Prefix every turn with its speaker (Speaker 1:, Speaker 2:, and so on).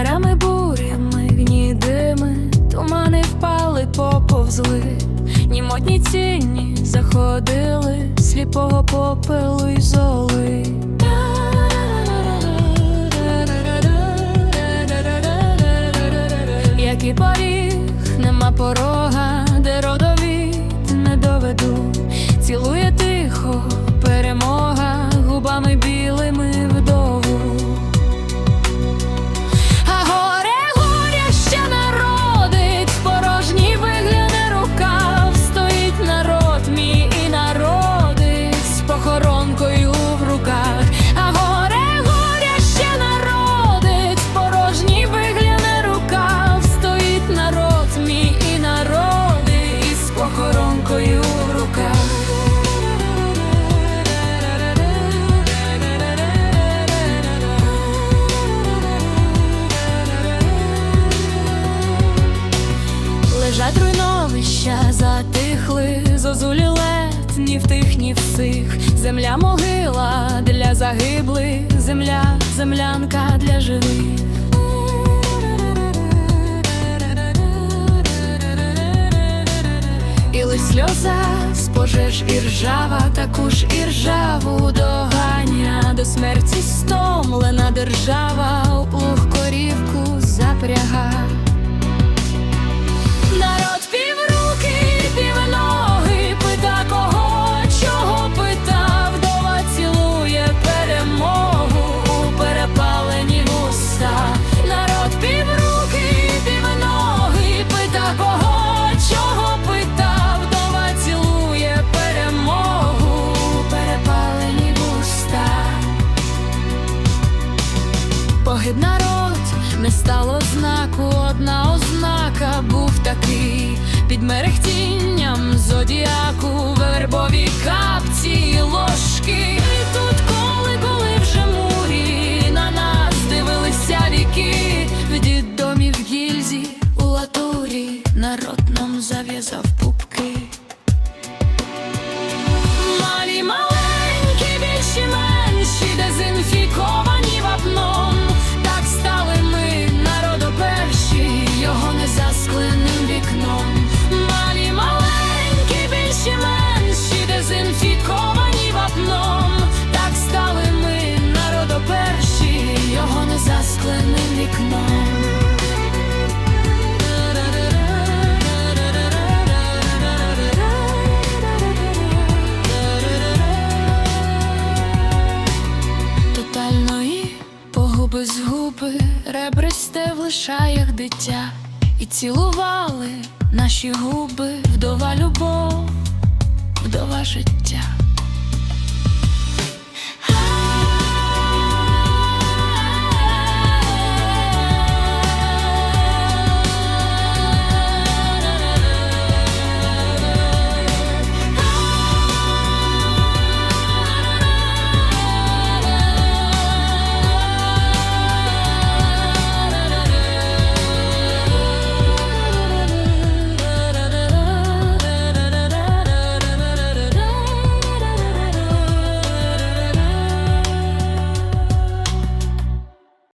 Speaker 1: вітрами, бурями, гнідими, тумани впали, поповзли, німотні тіні заходили, сліпого попелу й золи. Як і поріг, нема порога, де родовід не доведу. Цілуй похоронкою в руках. А горе горя ще народить, порожній вигляне рукав, стоїть народ мій і народить з похоронкою в руках. Лежать руйновища, лед, ні в тих, ні в сих. Земля могила для загиблих, земля, землянка для живих. І лиш сльоза з пожеж і ржава, таку ж і ржаву доганя до смерті стомлена держава, знаку, одна ознака був такий. Під мерехтінням зодіаку, вербові капці, ребристе в лишаях дитя, і цілували наші губи, вдова любов, вдова життя.